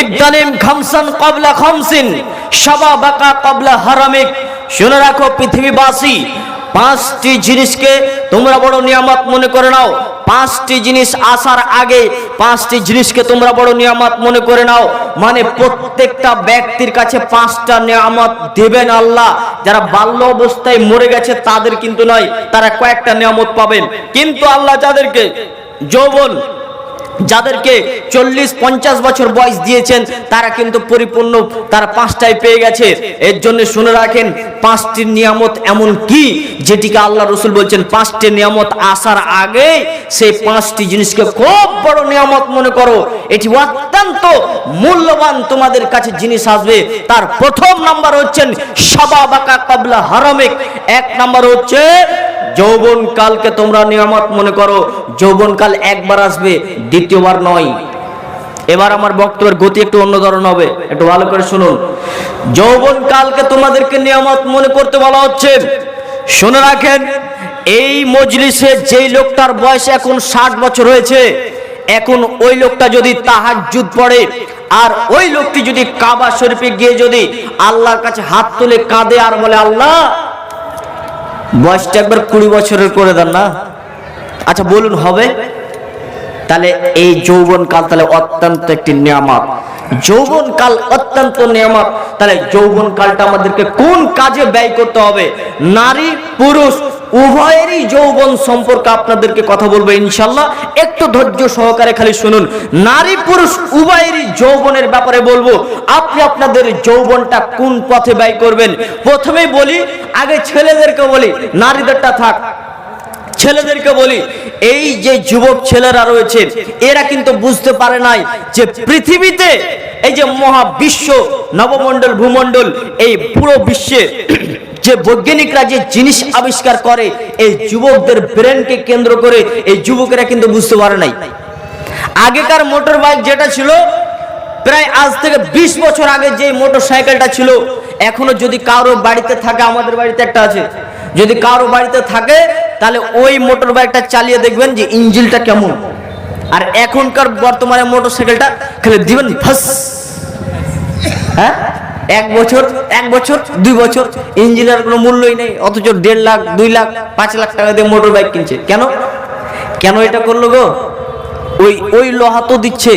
ইকদানিম খামসান কবলা খামসিন, সাবা বাকা কবলা হারামিক। শুনে রাখো পৃথিবীবাসী, পাঁচটি জিনিসকে তোমরা বড় নিয়ামত মনে করে নাও। পাঁচটি জিনিস আসার আগে পাঁচটি জিনিসকে তোমরা বড় নিয়ামত মনে করে নাও। মানে প্রত্যেকটা ব্যক্তির কাছে পাঁচটা নিয়ামত দেবেন আল্লাহ। যারা বাল্য অবস্থায় মরে গেছে তাদের কিন্তু নয়, তারা কয়েকটা নিয়ামত পাবেন। কিন্তু আল্লাহ যাদেরকে যৌবন যাদেরকে চল্লিশ, পঞ্চাশ বছর বয়স দিয়েছেন, তারা কিন্তু পরিপূর্ণ, তারা পাঁচটায় পেয়ে গেছে। এর জন্য শুনে রাখেন, পাঁচটি নিয়ামত এমন কি? যেটিকে আল্লাহ রসুল বলছেন, পাঁচটি নিয়ামত আসার আগে সেই পাঁচটি জিনিসকে খুব বড় নিয়ামত মনে করো। এটি অত্যন্ত মূল্যবান তোমাদের কাছে জিনিস আসবে। তার প্রথম নাম্বার হচ্ছেন সাবা বাকা কাবলা হারামেক। এক নাম্বার হচ্ছে যৌবন কালকে তোমরা নিয়ামত মনে করো যৌবন কাল একবার আসবে, দ্বিতীয়বার নয়। এবার আমার বক্তব্যের গতি একটু অন্য ধরন হবে, একটু ভালো করে শুনুন। যৌবন কালকে তোমাদেরকে নিয়ামত মনে করতে বলা হচ্ছে, শুনে রাখেন, এই মজলিসে যেই লোকটার বয়স এখন ষাট বছর হয়েছে, এখন ওই লোকটা যদি তাহার তাহাজ্জুদ পড়ে, আর ওই লোকটি যদি কাবা শরীফে গিয়ে যদি আল্লাহর কাছে হাত তুলে কাঁদে আর বলে, আল্লাহ বয়সটা একবার কুড়ি বছরের করে দেন না। আচ্ছা বলুন, হবে? তাহলে এই যৌবন কাল তাহলে অত্যন্ত একটি নিয়ামত। যৌবন কাল অত্যন্ত নিয়ামত। তাহলে যৌবন কালটা আমাদেরকে কোন কাজে ব্যয় করতে হবে? নারী, পুরুষ, উভয়েরই যৌবন সম্পর্কে আপনাদেরকে কথা বলব ইনশাল্লাহ একটু ধৈর্য সহকারে খালি শুনুন। নারী, পুরুষ, উভয়েরই যৌবনের ব্যাপারে বলব। আপনি আপনাদের যৌবনটা কোন পথে ব্যয় করবেন? প্রথমেই বলি, আগে ছেলেদেরকে বলি, নারীদেরটা থাক। ছেলেদেরকে বলি এই যে যুবক ছেলেরা রয়েছে, এরা কিন্তু বুঝতে পারে নাই যে পৃথিবীতে এই যে মহাবিশ্ব, নবমণ্ডল, ভূমণ্ডল, এই পুরো বিশ্বে যে বৈজ্ঞানিকরা যে জিনিস আবিষ্কার করে, এই যুবকদের ব্রেনকে কেন্দ্র করে এই যুবকেরা কিন্তু বুঝতে পারে নাই। আগেকার মোটর বাইক যেটা ছিল, প্রায় আজ থেকে ২০ বছর আগে যে মোটর সাইকেলটা ছিল, এখনও যদি কারও বাড়িতে থাকে, আমাদের বাড়িতে একটা আছে। যদি কারও বাড়িতে থাকে, তাহলে ওই মোটর বাইকটা চালিয়ে দেখবেন যে ইঞ্জিনটা কেমন। আর এখনকার বর্তমানে মোটর সাইকেলটা খেলে দিবেন ফাস। হ্যাঁ? এক বছর এক বছর, দুই বছর, ইঞ্জিনের কোনো মূল্যই নেই। অথচ দেড় লাখ, দুই লাখ, পাঁচ লাখ টাকা দিয়ে মোটর বাইক কিনছে। কেন? কেন এটা করল গো? ওই ওই লোহা তো দিচ্ছে।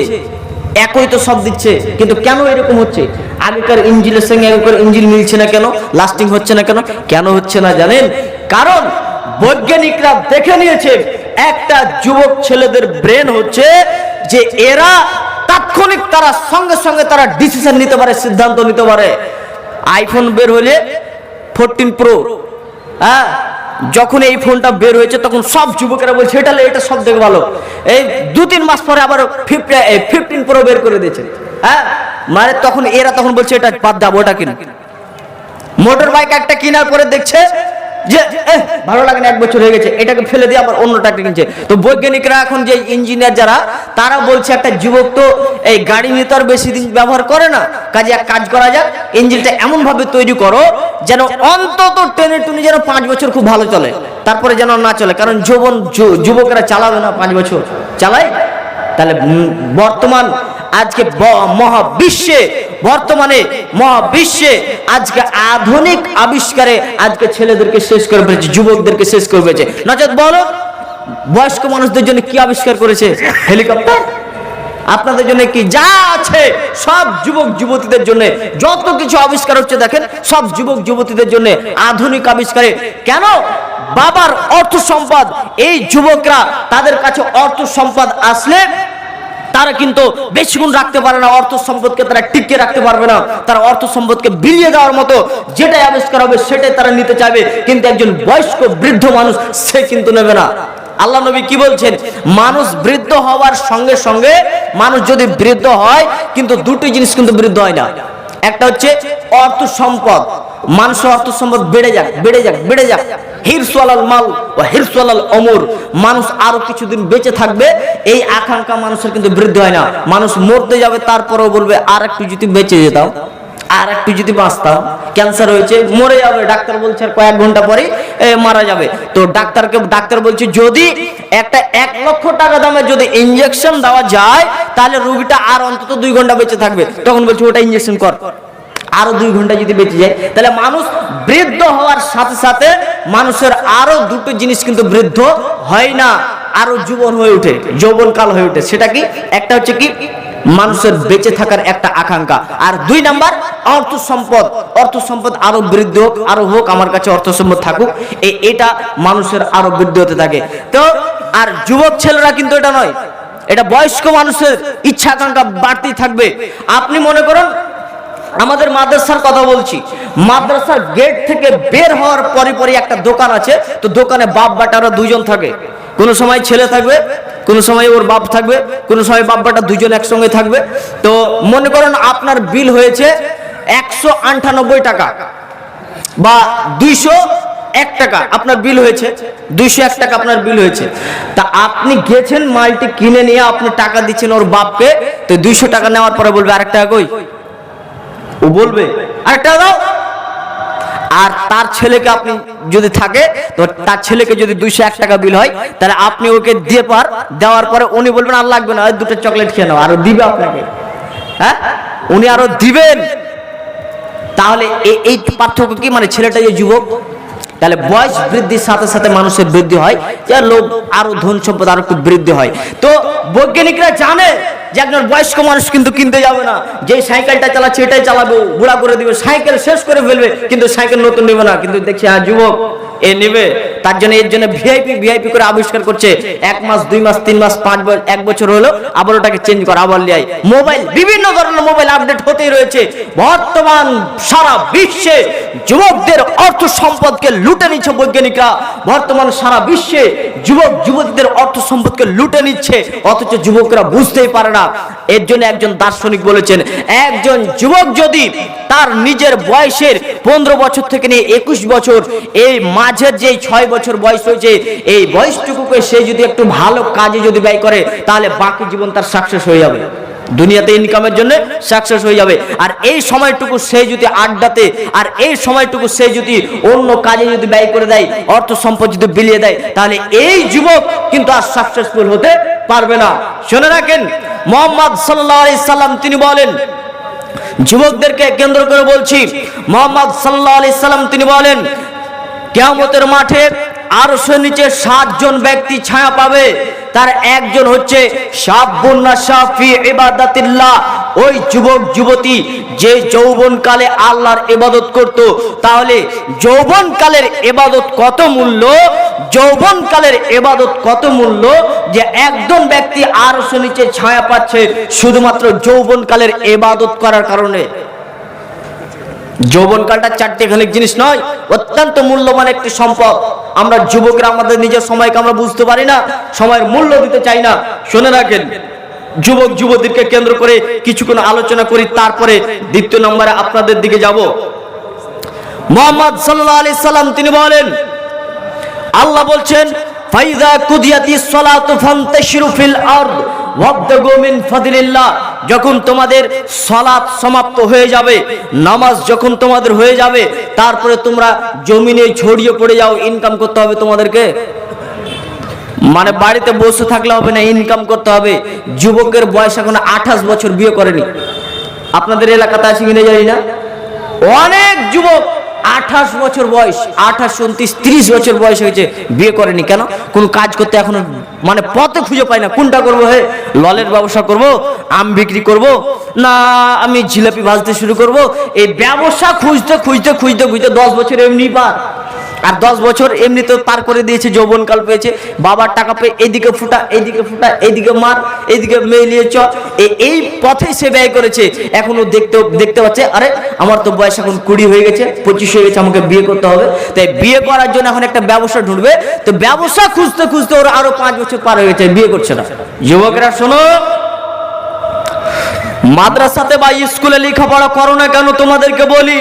একই তো সব দিচ্ছে, কিন্তু কেন এরকম হচ্ছে? আগেকার ইঞ্জিনের সঙ্গে আগেকার ইঞ্জিন মিলছে না কেন? লাস্টিং হচ্ছে না কেন? কেন হচ্ছে না জানেন? কারণ বৈজ্ঞানিকরা দেখে নিয়েছে, একটা যুবক ছেলেদের ব্রেন হচ্ছে যে এরা তাৎক্ষণিক তারা সঙ্গে সঙ্গে তারা ডিসিশন নিতে পারে, সিদ্ধান্ত নিতে পারে। আইফোন বের হলে ফোরটিন প্রো হ্যাঁ? যখন এই ফোনটা বের হয়েছে, তখন সব যুবকেরা বলছে, এটা এটা সব থেকে ভালো। এই দু তিন মাস পরে আবার ফিফটিন প্রো বের করে দিয়েছে। হ্যাঁ? মানে তখন এরা তখন বলছে, এটা বাদ দাবো ওটা কিনা। মোটর বাইক একটা কেনার পরে দেখছে যে ভালো লাগে না, এক বছর হয়ে গেছে, এটাকে ফেলে দিয়ে আবার অন্যটা একটা কিনছে। তো বৈজ্ঞানিকরা এখন যে ইঞ্জিনিয়ার যারা, তারা বলছে একটা যুবক তো এই গাড়ি ভিতর বেশি দিন ব্যবহার করে না। কাজে এক কাজ করা যাক ইঞ্জিনটা এমন ভাবে তৈরি করো, যেন অন্তত টেনে টুনে যেন পাঁচ বছর খুব ভালো চলে, তারপরে যেন না চলে। কারণ যৌবন যুবকেরা চালাবে না পাঁচ বছর। চালায়? তাহলে বর্তমান আজকে মহাবিশ্বে, বর্তমানে মহাবিশ্বে, আজকে আধুনিক আবিষ্কারে আজকে ছেলেদেরকে শেষ করে ফেলেছে, যুবকদেরকে শেষ করে ফেলেছে। নচেত বলো, বয়স্ক মানুষদের জন্য কি আবিষ্কার করেছে? হেলিকপ্টার? আপনাদের জন্য কি যা আছে, সব যুবক যুবতীদের জন্য, যত কিছু আবিষ্কার হচ্ছে দেখেন, সব যুবক যুবতীদের জন্য আধুনিক আবিষ্কারে। কেন? বাবার অর্থ সম্পদ, এই যুবকরা তাদের কাছে অর্থ সম্পদ আসলে তারা কিন্তু বেশি গুণ রাখতে পারে না, অর্থ সম্পদকে তারা টিকে রাখতে পারবে না। তারা অর্থ সম্পদকে বিলিয়ে দেওয়ার মতো যেটাই আবিষ্কার হবে, সেটাই তারা নিতে চাইবে। কিন্তু একজন বয়স্ক বৃদ্ধ মানুষ, সে কিন্তু নেবে না। আল্লাহ নবী কি বলছেন? মানুষ বৃদ্ধ হওয়ার সঙ্গে সঙ্গে, মানুষ যদি বৃদ্ধ হয়, কিন্তু দুটি জিনিস কিন্তু বৃদ্ধ হয় না। একটা হচ্ছে অর্থ সম্পদ। মানুষের অর্থ সম্পদ বেড়ে যাক বেড়ে যাক বেড়ে যাক। হিরসওয়ালাল মাল ও হিরসওয়ালাল অমর, মানুষ আরও কিছুদিন বেঁচে থাকবে, এই আকাঙ্ক্ষা মানুষের কিন্তু বৃদ্ধি হয় না। মানুষ মরতে যাবে, তারপরেও বলবে আর একটু যদি বেঁচে যেতাম আর একটু যদি বাঁচতাম। ক্যান্সার হয়েছে, মরে যাবে, ডাক্তার বলছে কয়েক ঘণ্টা পরে মারা যাবে। তো ডাক্তারকে, ডাক্তার বলছে, যদি একটা এক লক্ষ টাকা দামে যদি ইঞ্জেকশন দেওয়া যায়, তাহলে রুগীটা আর অন্তত দুই ঘণ্টা বেঁচে থাকবে। তখন বলছে, ওটা ইঞ্জেকশন কর। আরও দুই ঘণ্টা যদি বেঁচে যায়, তাহলে মানুষ বৃদ্ধ হওয়ার সাথে সাথে মানুষের আরও দুটো জিনিস কিন্তু বৃদ্ধ হয় না। আরও যুবন হয়ে ওঠে, যৌবনকাল হয়ে ওঠে। সেটা কি? একটা হচ্ছে কি? মানুষের বেঁচে থাকার একটা আকাঙ্ক্ষা। আর দুই নাম্বার, অর্থ সম্পদ। অর্থ সম্পদ আরও বৃদ্ধি হোক, আরও হোক, আমার কাছে অর্থ সম্পদ থাকুক এটা মানুষের আরও বৃদ্ধি হতে থাকে। তো, আর যুবক ছেলেরা কিন্তু এটা নয়। এটা বয়স্ক মানুষের ইচ্ছা আকাঙ্ক্ষা বাড়তেই থাকবে। আপনি মনে করুন, আমাদের মাদ্রাসার কথা বলছি। মাদ্রাসার গেট থেকে বের হওয়ার পরে পরে একটা দোকান আছে। তো দোকানে বাপ বাটারা দুজন থাকে। কোনো সময় ছেলে থাকবে কোনো সময় ওর বাপ থাকবে, কোনো সময় বাপ বাটা দুজন একসঙ্গে থাকবে। তো মনে করেন আপনার বিল হয়েছে একশো আটানব্বই টাকা বা দুইশো এক টাকা আপনার বিল হয়েছে। দুইশো এক টাকা আপনার বিল হয়েছে। তা আপনি গেছেন মালটি কিনে নিয়ে আপনি টাকা দিচ্ছেন ওর বাপকে, তো দুইশো টাকা নেওয়ার পরে বলবে আরেক টাকা কই? ও বলবে, আরেকটা দাও। আর তার ছেলেকে আপনি যদি থাকে, তো তার ছেলেকে যদি দুইশো এক টাকা বিল হয়, তাহলে আপনি ওকে দিয়ে পার, দেওয়ার পরে উনি বলবেন, আর লাগবে না দুটো চকলেট খেয়ে নাও, আরও দিবে আপনাকে। হ্যাঁ? উনি আরও দিবেন। তাহলে এই পার্থক্য কি? মানে ছেলেটা যে যুবক তাহলে বয়স বৃদ্ধির সাথে সাথে মানুষের বৃদ্ধি হয়, যে লোক আরও ধন সম্পদ আরও একটু বৃদ্ধি হয়। তো বৈজ্ঞানিকরা জানে যে একজন বয়স্ক মানুষ কিন্তু কিনতে যাবে না। যে সাইকেলটা চালাচ্ছে এটাই চালাবো, বুড়া করে দিবে, সাইকেল শেষ করে ফেলবে, কিন্তু সাইকেল নতুন নেবে না। কিন্তু দেখছি হ্যাঁ যুবক, এ নেবে। তার জন্য এর জন্য ভিআইপি ভিআইপি করে আবিষ্কার করছে। এক মাস, দুই মাস, তিন মাস, পাঁচ বছর, এক বছর হলো, আবার ওটাকে চেঞ্জ করা, আবার লিয়াই মোবাইল, বিভিন্ন ধরনের মোবাইল আপডেট হতেই রয়েছে। বর্তমান সারা বিশ্বে যুবকদের অর্থ সম্পদকে লুটে নিচ্ছে বৈজ্ঞানিকরা। বর্তমান সারা বিশ্বে যুবক, যুবতীদের অর্থ সম্পদকে লুটে নিচ্ছে, অথচ যুবকরা বুঝতেই পারে না। এর জন্য একজন দার্শনিক বলেছেন, একজন যুবক যদি তার নিজের বয়সের পনেরো বছর থেকে নিয়ে একুশ বছর, এই মাঝের যে ছয় বছর বয়স হয়েছে, এই বয়সটুকুকে সে যদি একটু ভালো কাজে যদি ব্যয় করে, তাহলে বাকি জীবন তার সাকসেস হয়ে যাবে। দুনিয়াতে ইনকামের জন্য সাকসেস হয়ে যাবে। আর এই সময়টুকু সে যদি আড্ডাতে, আর এই সময়টুকু সে যদি অন্য কাজে যদি ব্যয় করে দেয়, অর্থ সম্পদ যদি বিলিয়ে দেয়, তাহলে এই যুবক কিন্তু আর সাকসেসফুল হতে পারবে না। শুনে রাখেন, মোহাম্মদ সাল্লাহ সাল্লাম তিনি বলেন, যুবকদেরকে কেন্দ্র করে বলছি, মোহাম্মদ সাল্লাহ আলি সাল্লাম তিনি বলেন, কেয়ামতের মাঠে আরশের নিচে সাতজন ব্যক্তি ছায়া পাবে। তার একজন হচ্ছে ওই যুবক, যুবতী যে যৌবনকালে আল্লাহর ইবাদত করত, তাহলে যৌবনকালের ইবাদত কত মূল্য? যৌবনকালের ইবাদত কত মূল্য? যে একজন ব্যক্তি আরশের নিচে ছায়া পাচ্ছে, শুধুমাত্র যৌবনকালের ইবাদত করার কারণে। যৌবনকালটা চারটে খানিক জিনিস নয়, অত্যন্ত মূল্যবান একটি সম্পদ। আমরা যুবকরা আমাদের নিজের সময়কে আমরা বুঝতে পারি না, সময়ের মূল্য দিতে চাই না। শুনে রাখেন, যুবক যুবতীকে কেন্দ্র করে কিছুক্ষণ আলোচনা করি, তারপরে দ্বিতীয় নম্বরে আপনাদের দিকে যাব। মোহাম্মদ সাল্লাহ আলি সাল্লাম, তিনি বলেন, আল্লাহ বলছেন, ফাইজা কুদিয়াতি সলাতু ফান্তাশিরু ফিল আরদ। ওয়াবতাগু মিন ফাদলিল্লাহ, যখন তোমাদের সলাত সমাপ্ত হয়ে যাবে, নামাজ যখন তোমাদের হয়ে যাবে, তারপরে তোমরা জমিনে ছড়িয়ে পড়ে যাও ইনকাম করতে হবে তোমাদেরকে। মানে বাড়িতে বসে থাকলে হবে না ইনকাম করতে হবে। যুবকের বয়স এখন আঠাশ বছর, বিয়ে করেনি। আপনাদের এলাকাতে আছে কিনে জানি না। অনেক যুবক আঠাশ বছর বয়স, আঠাশ, উনত্রিশ, ত্রিশ বছর বয়স হয়েছে, বিয়ে করেনি কেন? কোন কাজ করতে এখনও মানে পথে খুঁজে পাই না। কোনটা করব হে? ললের ব্যবসা করব, আম বিক্রি করব, না, আমি জিলাপি ভাজতে শুরু করব। এই ব্যবসা খুঁজতে খুঁজতে খুঁজতে খুঁজতে দশ বছর এমনি পার। আর দশ বছর এমনি তো পার করে দিয়েছে, যৌবনকাল পেয়েছে। বাবার টাকা পেয়ে এইদিকে ফুটা এইদিকে ফুটা এইদিকে মার এইদিকে মেলিয়ে চ। এই পথে সে ব্যয় করেছে। এখনও দেখতে দেখতে পাচ্ছে, আরে আমার তো বয়স এখন কুড়ি হয়ে গেছে, পঁচিশ হয়ে গেছে, আমাকে বিয়ে করতে হবে। তাই বিয়ে করার জন্য এখন একটা ব্যবসা ঢুঁড়বে। তো ব্যবসা খুঁজতে খুঁজতে ওরা আরও পাঁচ বছর পার হয়ে গেছে, বিয়ে করছে না। যুবকরা শোনো, মাদ্রাসাতে বা স্কুলে লেখাপড়া করো না কেন, তোমাদেরকে বলি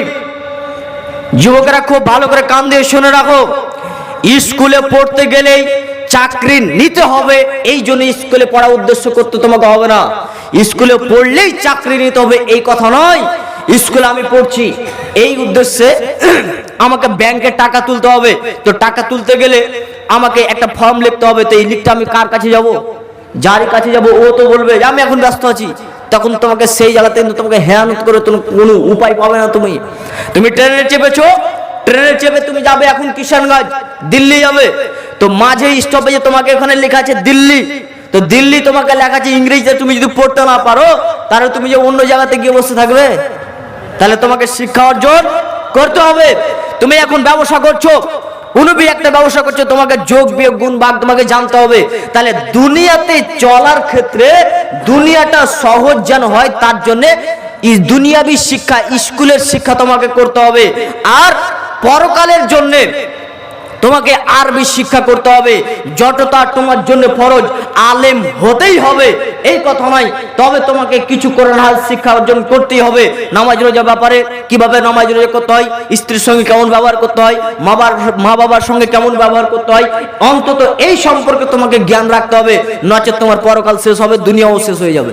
যুবকেরা খুব ভালো করে কান দিয়ে শুনে রাখো। স্কুলে পড়তে গেলেই চাকরি নিতে হবে, এই জন্য স্কুলে পড়া উদ্দেশ্য করতে তোমাকে হবে না। স্কুলে পড়লেই চাকরি নিতে হবে, এই কথা নয়। স্কুলে আমি পড়ছি, এই উদ্দেশ্যে আমাকে ব্যাংকে টাকা তুলতে হবে। তো টাকা তুলতে গেলে আমাকে একটা ফর্ম লিখতে হবে, তো এই লিখটা আমি কার কাছে যাব? যার কাছে যাব, ও তো বলবে আমি এখন ব্যস্ত আছি। তখন তোমাকে সেই জায়গাতে কিন্তু তোমাকে হেয়ানত করে তুমি কোনো উপায় পাবে না তুমি। তুমি ট্রেনে চেপেছো, ট্রেনে চেপে তুমি যাবে এখন কিষানগঞ্জ, দিল্লি যাবে। তো মাঝে স্টপেজে তোমাকে এখানে লেখা আছে দিল্লি। তো দিল্লি তোমাকে লেখা আছে ইংরেজিতে তুমি যদি পড়তে না পারো, তাহলে তুমি যে অন্য জায়গাতে গিয়ে বসে থাকবে, তাহলে তোমাকে শিক্ষা অর্জন করতে হবে। তুমি এখন ব্যবসা করছ, কোনো বি একটা ব্যবসা করছ, তোমাকে যোগ বিয়োগ, গুণ, ভাগ তোমাকে জানতে হবে। তাহলে দুনিয়াতে চলার ক্ষেত্রে দুনিয়াটা সহজ যেন হয়, তার জন্যে দুনিয়াবি শিক্ষা, স্কুলের শিক্ষা তোমাকে করতে হবে। আর পরকালের জন্যে তোমাকে আরবি শিক্ষা করতে হবে। যতটা তোমার জন্য ফরজ, আলেম হতেই হবে। এই কথা নয়, তবে তোমাকে কিছু করে না শিক্ষা অর্জন করতেই হবে। নামাজ রোজা ব্যাপারে কীভাবে নামাজ রোজা করতে হয়, স্ত্রীর সঙ্গে কেমন ব্যবহার করতে হয়, মা মা বাবার সঙ্গে কেমন ব্যবহার করতে হয়, অন্তত এই সম্পর্কে তোমাকে জ্ঞান রাখতে হবে, নচেত তোমার পরকাল শেষ হবে, দুনিয়াও শেষ হয়ে যাবে।